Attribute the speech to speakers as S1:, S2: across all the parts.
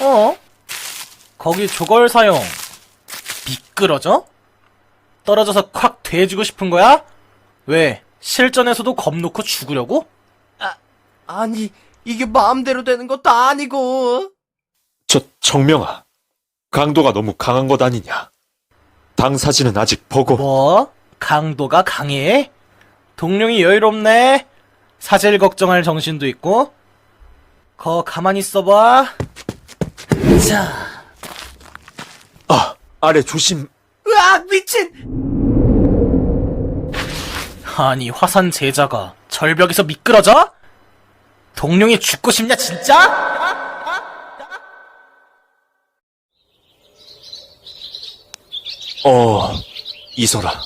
S1: 어? 거기 저걸 사용. 미끄러져? 떨어져서 콱 돼지고 싶은 거야? 왜? 실전에서도 겁 놓고 죽으려고?
S2: 아니, 이게 마음대로 되는 것도 아니고.
S3: 저 정명아, 강도가 너무 강한 것 아니냐? 당 사진은 아직 보고
S1: 뭐? 강도가 강해? 동룡이 여유롭네? 사질 걱정할 정신도 있고? 거 가만히 있어봐. 자,
S3: 아 아래 조심.
S2: 으악, 미친!
S1: 아니 화산 제자가 절벽에서 미끄러져? 동룡이 죽고 싶냐 진짜?
S3: 어 이소라,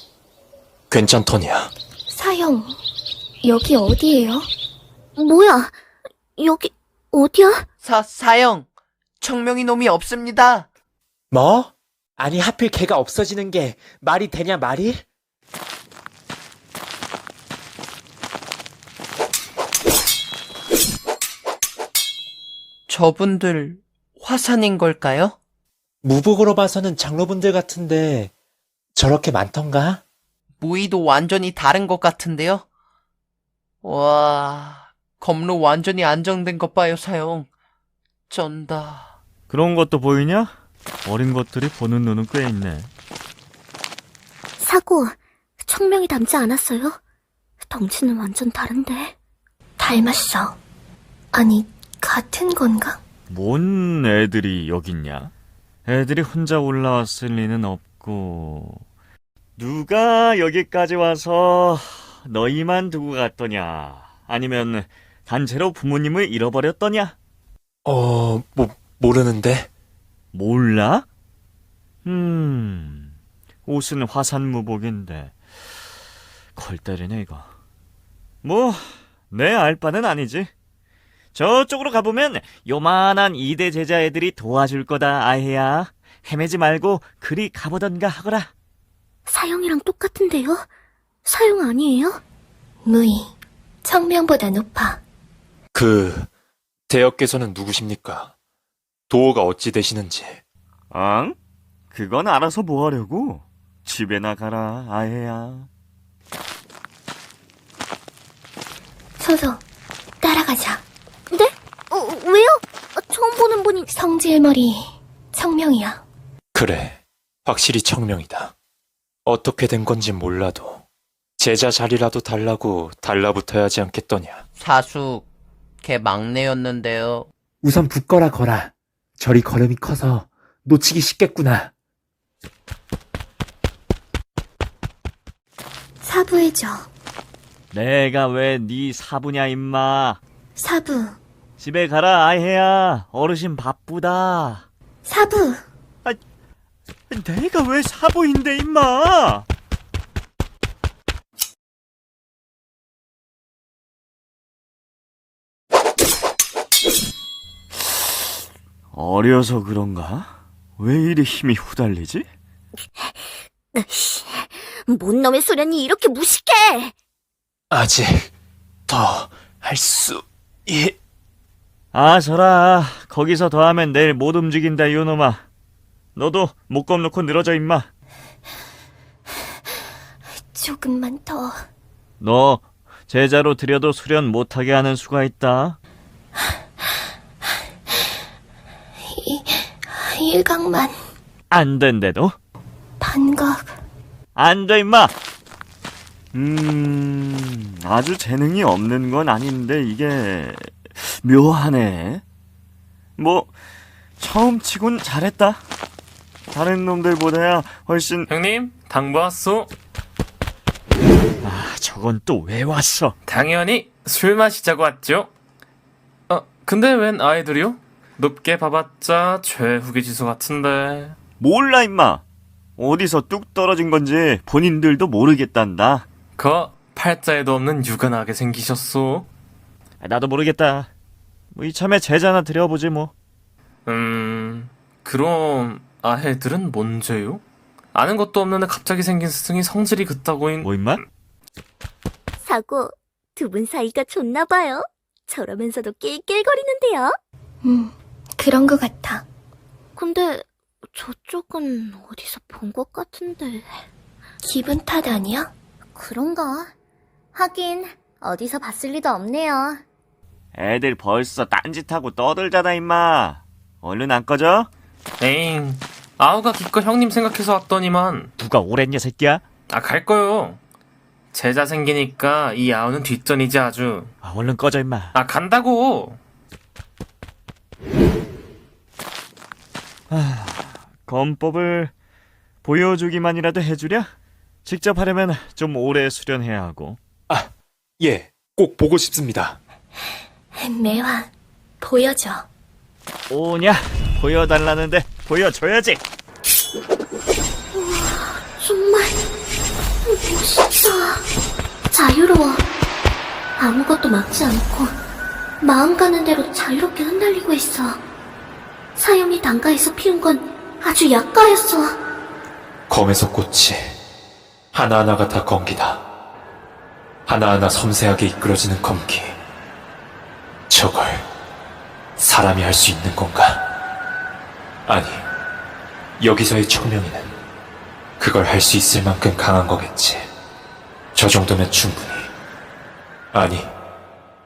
S3: 괜찮더냐?
S4: 사형, 여기 어디예요? 뭐야? 여기 어디야?
S2: 사, 사형. 청명이 놈이 없습니다.
S5: 뭐? 아니 하필 걔가 없어지는 게 말이 되냐 말이?
S2: 저분들 화산인 걸까요?
S5: 무복으로 봐서는 장로분들 같은데 저렇게 많던가?
S2: 무의도 완전히 다른 것 같은데요? 와, 검로 완전히 안정된 것 봐요, 사형. 쩐다.
S6: 그런 것도 보이냐? 어린 것들이 보는 눈은 꽤 있네.
S4: 사고, 청명이 닮지 않았어요? 덩치는 완전 다른데. 닮았어. 아니, 같은 건가?
S6: 뭔 애들이 여깄냐? 애들이 혼자 올라왔을 리는 없고 누가 여기까지 와서 너희만 두고 갔더냐? 아니면 단체로 부모님을 잃어버렸더냐?
S3: 어, 뭐 모르는데.
S6: 몰라? 음, 옷은 화산무복인데 걸 때리네 이거. 뭐, 내 알바는 아니지. 저쪽으로 가보면 요만한 이대 제자 애들이 도와줄 거다 아해야. 헤매지 말고 그리 가보던가 하거라.
S4: 사형이랑 똑같은데요? 사형 아니에요? 무의, 청명보다 높아.
S3: 그 대역께서는 누구십니까? 도어가 어찌 되시는지.
S6: 응? 그건 알아서 뭐 하려고? 집에 나가라 아해야.
S4: 소소, 따라가자. 네? 어, 왜요? 어, 처음 보는 분이 성지의 머리, 청명이야.
S3: 그래, 확실히 청명이다. 어떻게 된 건지 몰라도 제자 자리라도 달라고 달라붙어야 하지 않겠더냐.
S2: 사숙, 걔 막내였는데요.
S5: 우선 붙거라 거라. 저리 걸음이 커서 놓치기 쉽겠구나.
S4: 사부해줘.
S6: 내가 왜 네 사부냐 임마.
S4: 사부,
S6: 집에 가라 아해야. 어르신 바쁘다.
S4: 사부.
S6: 내가 왜 사부인데 임마. 어려서 그런가? 왜 이리 힘이 후달리지?
S4: 뭔 놈의 소련이 이렇게 무식해!
S3: 아직 더 할 수, 예.
S6: 아, 저라. 거기서 더 하면 내일 못 움직인다, 이놈아. 너도 목검 놓고 늘어져, 임마.
S4: 조금만 더.
S6: 너 제자로 들여도 수련 못하게 하는 수가 있다.
S4: 일각만,
S6: 안 된대도?
S4: 반각.
S6: 안 돼, 임마! 음, 아주 재능이 없는 건 아닌데, 이게, 묘하네. 뭐, 처음 치곤 잘했다. 다른 놈들보다야 훨씬,
S7: 형님, 당부 왔소.
S6: 아, 저건 또 왜 왔어?
S7: 당연히 술 마시자고 왔죠. 어, 근데 웬 아이들이요? 높게 봐봤자 최후계 지수 같은데.
S6: 몰라, 임마! 어디서 뚝 떨어진 건지 본인들도 모르겠단다.
S7: 거 팔자에도 없는 유근하게 생기셨소.
S6: 아, 나도 모르겠다. 뭐 이참에 제자나 드려보지 뭐.
S7: 음, 그럼 아해들은 뭔죄요? 아는 것도 없는데 갑자기 생긴 스승이 성질이 그따고인
S6: 뭐 임마?
S4: 사고, 두 분 사이가 좋나 봐요. 저러면서도 낄낄거리는데요? 음, 그런 것 같아. 근데 저쪽은 어디서 본 것 같은데. 기분 탓 아니야? 그런가? 하긴 어디서 봤을 리도 없네요.
S6: 애들 벌써 딴짓하고 떠들잖아 임마 얼른 안 꺼져?
S7: 에잉, 아우가 기껏 형님 생각해서 왔더니만
S6: 누가 오랬냐 새끼야?
S7: 아 갈 거요. 제자 생기니까 이 아우는 뒷전이지 아주.
S6: 아, 얼른 꺼져 임마
S7: 아 간다고.
S6: 검법을 보여주기만이라도 해주랴? 직접 하려면 좀 오래 수련해야 하고
S3: 예, 꼭 보고 싶습니다.
S4: 매화, 보여줘.
S6: 오냐? 보여달라는데 보여줘야지
S4: 정말 멋있다. 자유로워. 아무것도 막지 않고 마음 가는 대로 자유롭게 흩날리고 있어. 사형이 단가에서 피운 건 아주 약가였어.
S3: 검에서 꽃이 하나하나가 다 검기다. 하나하나 섬세하게 이끌어지는 검기. 저걸 사람이 할 수 있는 건가? 아니, 여기서의 청명이는 그걸 할 수 있을 만큼 강한 거겠지. 저 정도면 충분히. 아니,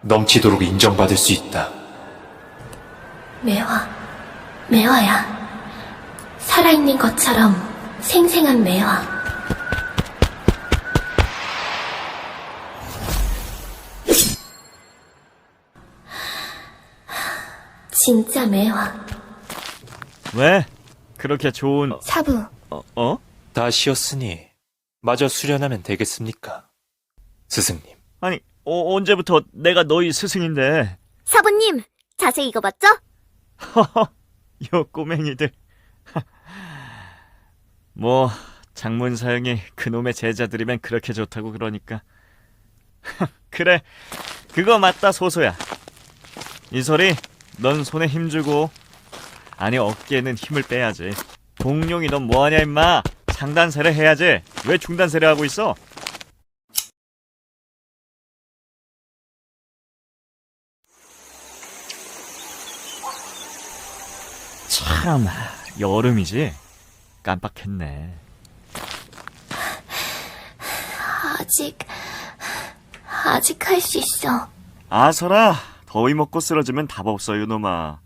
S3: 넘치도록 인정받을 수 있다.
S4: 매화, 매화야. 살아있는 것처럼 생생한 매화. 진짜 매화.
S6: 왜? 그렇게 좋은
S4: 사부,
S6: 어? 어?
S3: 다 쉬었으니 마저 수련하면 되겠습니까? 스승님.
S6: 아니 어, 언제부터 내가 너희 스승인데
S4: 사부님, 자세히 읽어봤죠?
S6: 요 꼬맹이들. 뭐 장문 사형이 그놈의 제자들이면 그렇게 좋다고 그러니까. 그래 그거 맞다 소소야. 이설이 넌 손에 힘 주고 아니 어깨에는 힘을 빼야지. 동룡이 넌 뭐하냐 임마? 상단세를 해야지. 왜 중단세를 하고 있어 참 여름이지? 깜빡했네.
S4: 아직, 아직 할 수 있어.
S6: 아서라 더위 먹고 쓰러지면 답 없어 요 놈아.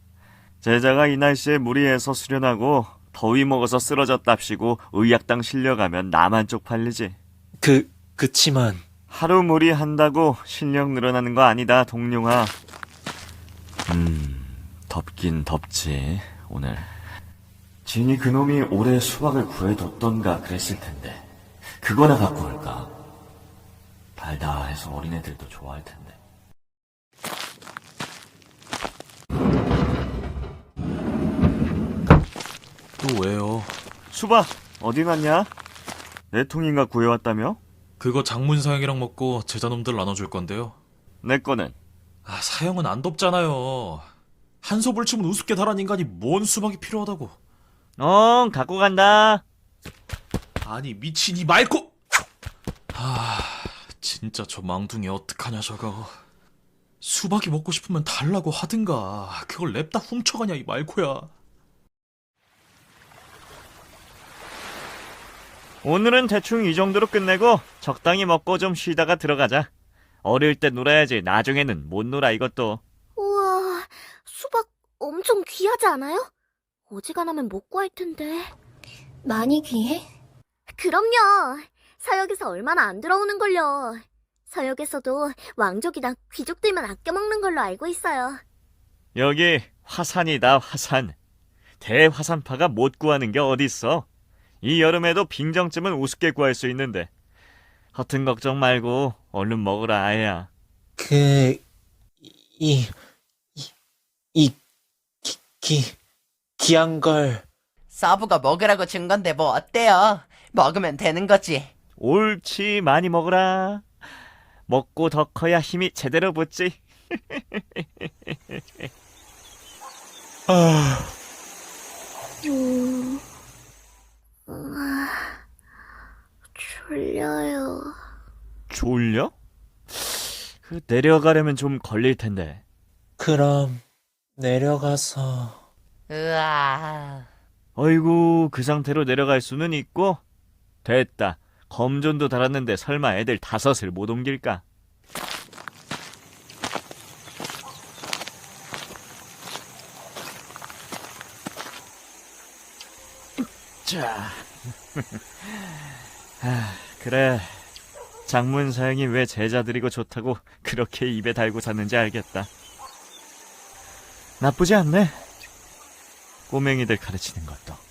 S6: 제자가 이 날씨에 무리해서 수련하고 더위 먹어서 쓰러졌답시고 의약당 실려가면 나만 쪽팔리지.
S3: 그, 그치만,
S6: 하루 무리한다고 실력 늘어나는 거 아니다 동룡아. 음 덥긴 덥지 오늘 진이 그놈이 올해 수박을 구해뒀던가 그랬을 텐데 그거나 갖고 올까 달다 해서 어린애들도 좋아할 텐데
S8: 또 왜요?
S6: 수박 어디 갔냐? 내 통인가 구해왔다며?
S8: 그거 장문 사형이랑 먹고 제자놈들 나눠줄 건데요.
S6: 내 거는
S8: 아, 사형은 안 덥잖아요. 한소불침은 우습게 달한 인간이 뭔 수박이 필요하다고.
S6: 어 갖고 간다
S8: 아니, 미친 이 말고! 아, 진짜 저 망둥이 어떡하냐, 저거. 수박이 먹고 싶으면 달라고 하든가. 그걸 냅다 훔쳐가냐, 이 말코야.
S6: 오늘은 대충 이 정도로 끝내고 적당히 먹고 좀 쉬다가 들어가자 어릴 때 놀아야지 나중에는 못 놀아 이것도
S4: 수박 엄청 귀하지 않아요? 어지간하면 못 구할 텐데. 많이 귀해? 그럼요. 서역에서 얼마나 안 들어오는걸요. 서역에서도 왕족이나 귀족들만 아껴 먹는 걸로 알고 있어요.
S6: 여기 화산이다 화산 대화산파가 못 구하는 게 어딨어 이 여름에도 빙정쯤은 우습게 구할 수 있는데 허튼 걱정 말고 얼른 먹으라 아야
S3: 그, 이, 이, 이, 기, 기, 귀한 걸.
S2: 사부가 먹으라고 준 건데 뭐 어때요? 먹으면 되는 거지.
S6: 옳지 많이 먹으라 먹고 더 커야 힘이 제대로 붙지
S3: 아,
S4: 음, 아, 졸려요.
S6: 졸려? 그 내려가려면 좀 걸릴 텐데
S3: 그럼 내려가서
S2: 으아.
S6: 어이구, 그 상태로 내려갈 수는 있고. 됐다. 검전도 달았는데 설마 애들 다섯을 못 옮길까? 자. 아, 그래. 장문 사형이 왜 제자들이고 좋다고 그렇게 입에 달고 샀는지 알겠다. 나쁘지 않네. 꼬맹이들 가르치는 것도.